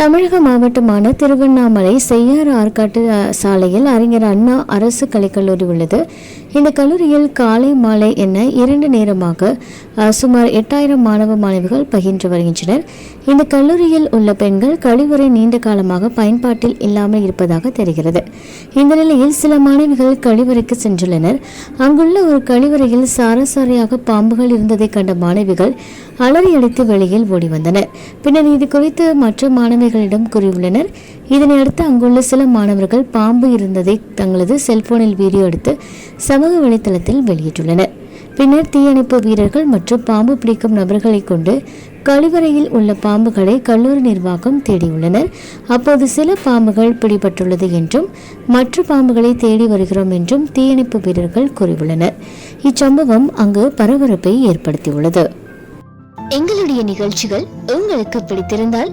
தமிழக மாவட்டமான திருவண்ணாமலை செய்யாறு ஆற்காட்டு சாலையில் அறிஞர் அண்ணா அரசு கலைக்கல்லூரி உள்ளது. இந்த கல்லூரியில் காலை மாலை என இரண்டு நேரமாக சுமார் எட்டாயிரம் மாணவ மாணவிகள் பயின்று வருகின்றனர். இந்த கல்லூரியில் உள்ள பெண்கள் கழிவுறை நீண்ட காலமாக பயன்பாட்டில் இல்லாமல் இருப்பதாக தெரிகிறது. இந்த நிலையில் சில மாணவிகள் கழிவறைக்கு சென்றுள்ளனர். அங்குள்ள ஒரு கழிவறையில் சாரசாரியாக பாம்புகள் இருந்ததை கண்ட மாணவிகள் அலறியடித்து வெளியில் ஓடி வந்தனர். பின்னர் இது குறித்து மற்ற மாணவிகளிடம் கூறியுள்ளனர். இதனையடுத்து அங்குள்ள சில மாணவர்கள் பாம்பு இருந்ததை தங்களது செல்போனில் வீடியோ எடுத்து சமூக வலைதளத்தில் வெளியிட்டுள்ளனர். பின்னர் தீயணைப்பு வீரர்கள் மற்றும் பாம்பு பிடிக்கும் நபர்களை கொண்டு கழிவறையில் உள்ள பாம்புகளை கல்லூரி நிர்வாகம் தேடியுள்ளனர். அப்போது சில பாம்புகள் பிடிபட்டுள்ளது என்றும் மற்ற பாம்புகளை தேடி வருகிறோம் என்றும் தீயணைப்பு வீரர்கள் கூறியுள்ளனர். இச்சம்பவம் அங்கு பரபரப்பை ஏற்படுத்தியுள்ளது. எங்களுடைய நிகழ்ச்சிகள் உங்களுக்கு பிடித்திருந்தால்